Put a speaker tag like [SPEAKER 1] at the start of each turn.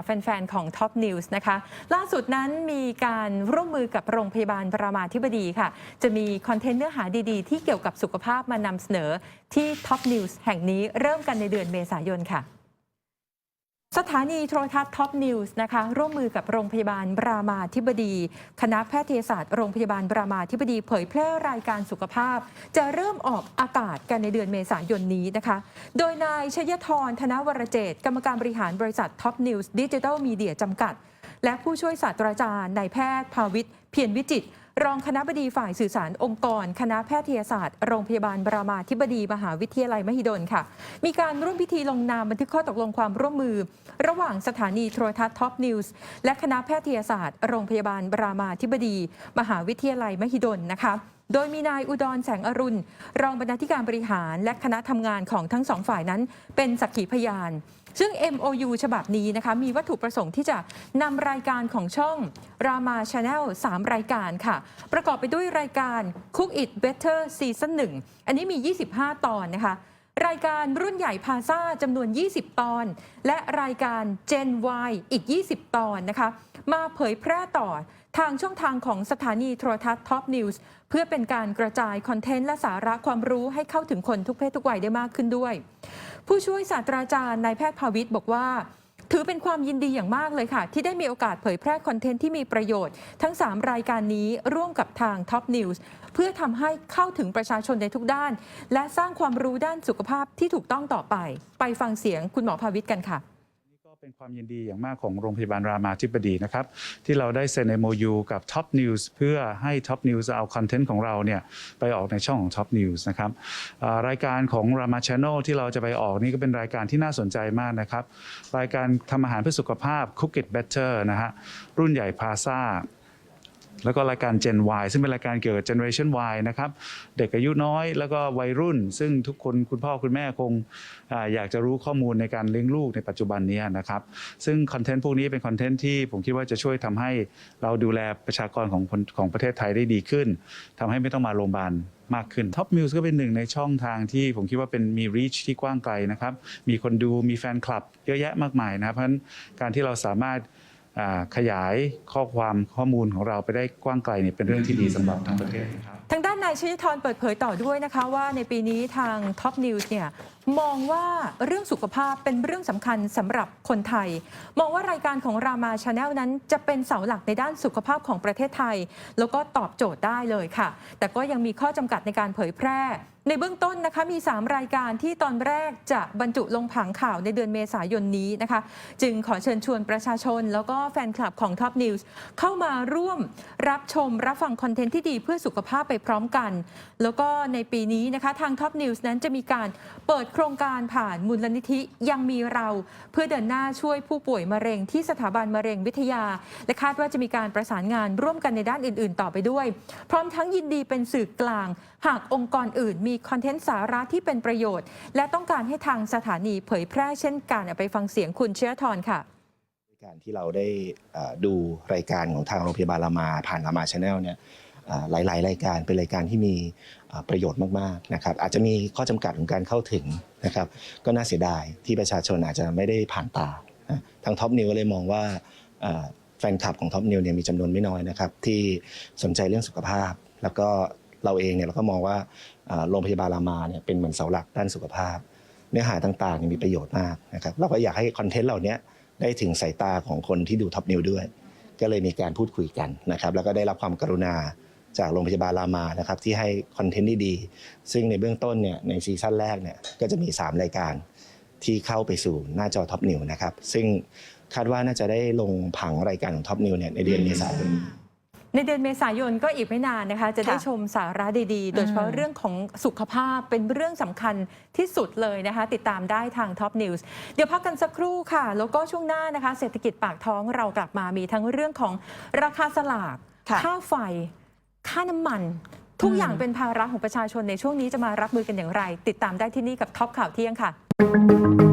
[SPEAKER 1] รับแฟน ๆ ของ Top News นะคะ ล่าสุดนั้นมีการร่วมมือกับโรงพยาบาลรามาธิบดีค่ะ จะมีคอนเทนต์เนื้อหาดีๆ ที่เกี่ยวกับสุขภาพมานำเสนอที่ Top News แห่งนี้เริ่มกันในเดือนเมษายนค่ะ สถานีโทรทัศน์ท็อปนิวส์นะคะร่วมมือกับโรงพยาบาลบรามาธิบดี คณะแพทยศาสตร์โรงพยาบาลบรามาธิบดี เผยแพร่รายการสุขภาพ จะเริ่มออกอากาศกันในเดือนเมษายนนี้นะคะ โดยนายชยธรธนวรเจต กรรมการบริหารบริษัทท็อปนิวส์ดิจิทัลมีเดียจำกัด และผู้ช่วยศาสตราจารย์นายแพทย์ภาวิทย์เพียรวิจิตรองคณะบดีฝ่ายสื่อสารองค์กร คณะแพทยศาสตร์ โรงพยาบาลบรามาธิบดี มหาวิทยาลัยมหิดลค่ะ มีการร่วมพิธีลงนามบันทึกข้อตกลงความร่วมมือ ระหว่างสถานีโทรทัศน์ท็อปนิวส์และคณะแพทยศาสตร์ โรงพยาบาลบรามาธิบดี มหาวิทยาลัยมหิดลนะคะโดยมีนายอุดรแสงอรุณ รองบรรณาธิการบริหาร และคณะทำงานของทั้งสองฝ่ายนั้น เป็นสักขีพยาน ซึ่ง MOU ฉบับนี้นะคะมีวัตถุประสงค์ที่จะนำรายการของช่องรามาชาแนล3รายการค่ะ ประกอบไปด้วยรายการ Cook It Better Season 1 อันนี้มี 25 ตอนนะคะ รายการรุ่นใหญ่พาซาจำนวน 20 ตอน และรายการ Gen Y อีก 20 ตอนนะคะ มาเผยแพร่ต่อทางช่องทางของสถานีโทรทัศน์ Top News เพื่อเป็นการกระจายคอนเทนต์และสาระความรู้ให้เข้าถึงคนทุกเพศทุกวัยได้มากขึ้นด้วย ผู้ช่วยศาสตราจารย์นายแพทย์ภาวิทย์บอกว่าถือเป็นความยินดีอย่างมากเลยค่ะ ที่ได้มีโอกาสเผยแพร่คอนเทนต์ที่มีประโยชน์ ทั้ง 3 รายการนี้ร่วมกับทาง Top News เพื่อทำให้เข้าถึงประชาชนในทุกด้าน และสร้างความรู้ด้านสุขภาพที่ถูกต้องต่อไป ไปฟังเสียงคุณหมอภาวิทย์กันค่ะ
[SPEAKER 2] นี่ก็เป็นความยินดีอย่างมากของโรงพยาบาลรามาธิบดีนะครับ ที่เราได้เซ็น MOU กับ Top News เพื่อให้ Top News เอาคอนเทนต์ของเราเนี่ยไปออกในช่องของ Top News นะครับรายการของ Rama Channel ที่เราจะไปออกนี่ก็เป็นรายการที่น่าสนใจมากนะครับ รายการทำอาหารเพื่อสุขภาพ Cook It Better นะฮะรุ่นใหญ่พาซา แล้วก็รายการ Gen Y ซึ่งเป็นรายการเกี่ยวกับ Generation Y นะครับเด็กอายุน้อยแล้วก็วัยรุ่น ซึ่งทุกคนคุณพ่อคุณแม่คงออยากจะรู้ข้อมูลในการเลี้ยงลูกในปัจจุบันนี้นะครับซึ่งคอนเทนต์พวกนี้เป็นคอนเทนต์ที่ผมคิดว่าจะช่วยทำให้เราดูแลประชากรของของประเทศไทยได้ดีขึ้นทำให้ไม่ต้องมาโรงพยาบาลมากขึ้น Top News ก็เป็นหนึ่งในช่องทางที่ผมคิดว่าเป็นมี reach ที่กว้างไกลนะครับ มีคนดูมีแฟนคลับเยอะแยะมากมายนะครับเพราะฉะนั้นการที่เราสามารถ ขยายข้อความข้อมูลของเราไปได้กว้างไกลเนี่ยเป็นเรื่องที่ดีสำหรับทั้งประเทศนะครับ
[SPEAKER 1] ทางด้านายชยธรเปิดเผยต่อด้วยนะคะว่าในปีนี้ทาง Top News เนี่ยมองว่าเรื่องสุขภาพเป็นเรื่องสำคัญสำหรับคนไทย มองว่ารายการของรามาชาแนลนั้นจะเป็นเสาหลักในด้านสุขภาพของประเทศไทย แล้วก็ตอบโจทย์ได้เลยค่ะ แต่ก็ยังมีข้อจำกัดในการเผยแพร่ ในเบื้องต้นนะคะมี 3 รายการที่ตอนแรกจะบรรจุลงผังข่าวในเดือนเมษายนนี้นะคะ จึงขอเชิญชวนประชาชน แล้วก็แฟนคลับของ Top News เข้ามาร่วมรับชมรับฟังคอนเทนต์ที่ดีเพื่อสุขภาพไปพร้อมกันแล้วก็ในปีนี้นะคะทาง Top News นั้นจะมีการเปิดโครงการผ่านมูลนิธิยังมีเรา เพื่อเดินหน้าช่วยผู้ป่วยมะเร็งที่สถาบันมะเร็งวิทยา และคาดว่าจะมีการประสานงานร่วมกันในด้านอื่น ๆ ต่อไปด้วย พร้อมทั้งยินดีเป็นสื่อกลาง หากองค์กรอื่น มีคอนเทนต์สาระที่เป็นประโยชน์ และต้องการให้ทางสถานีเผยแพร่เช่นกันไปฟังเสียงคุณเชื้อทรค่ะ
[SPEAKER 3] การที่เราได้ดูรายการของทางโรงพยาบาลรามาผ่านรามาชาแนลเนี่ย หลาย ๆ รายการเป็นรายการที่มีประโยชน์มากๆนะครับอาจจะมีข้อจำกัดของการเข้าถึงนะครับก็น่าเสียดายที่ประชาชนอาจจะไม่ได้ผ่านตาทางท็อปนิวก็เลยมองว่าแฟนคลับของท็อปนิวเนี่ยมีจำนวนไม่น้อยนะครับที่สนใจเรื่องสุขภาพ แล้วก็เราเองเนี่ยเราก็มองว่าโรงพยาบาลรามาเนี่ยเป็นเหมือนเสาหลักด้านสุขภาพ เนื้อหาต่างๆเนี่ยมีประโยชน์มากนะครับเราก็อยากให้คอนเทนต์เหล่านี้ได้ถึงสายตาของคนที่ดูท็อปนิวด้วย ก็เลยมีการพูดคุยกันนะครับแล้วก็ได้รับความกรุณา จากโรงพยาบาลรามานะครับที่ให้คอนเทนต์ที่ดีซึ่งในเบื้องต้นเนี่ยในซีซั่นแรกเนี่ยก็จะมี 3 รายการที่เข้าไปสู่หน้าจอท็อปนิวนะครับซึ่งคาดว่าน่าจะได้ลงผังรายการของท็อปนิวเนี่ยในเดือนเมษายนนี้
[SPEAKER 1] ในเดือนเมษายนก็อีกไม่นานนะคะ จะได้
[SPEAKER 4] ค่ะ
[SPEAKER 1] ชมสาระดีๆ โดยเฉพาะ
[SPEAKER 4] อืม
[SPEAKER 1] เรื่องของสุขภาพเป็นเรื่องสำคัญที่สุดเลยนะคะ ติดตามได้ทาง Top News เดี๋ยวพักกันสักครู่ค่ะ แล้วก็ช่วงหน้านะคะ เศรษฐกิจปากท้องเรากลับมามีทั้งเรื่องของราคาสลาก
[SPEAKER 4] ค่ะ
[SPEAKER 1] ค่าไฟ ค่าน้ำมัน ทุก
[SPEAKER 4] อืม
[SPEAKER 1] อย่างเป็นภาระของประชาชนในช่วงนี้จะมารับมือกันอย่างไร ติดตามได้ที่นี่กับท็อปข่าวเที่ยงค่ะ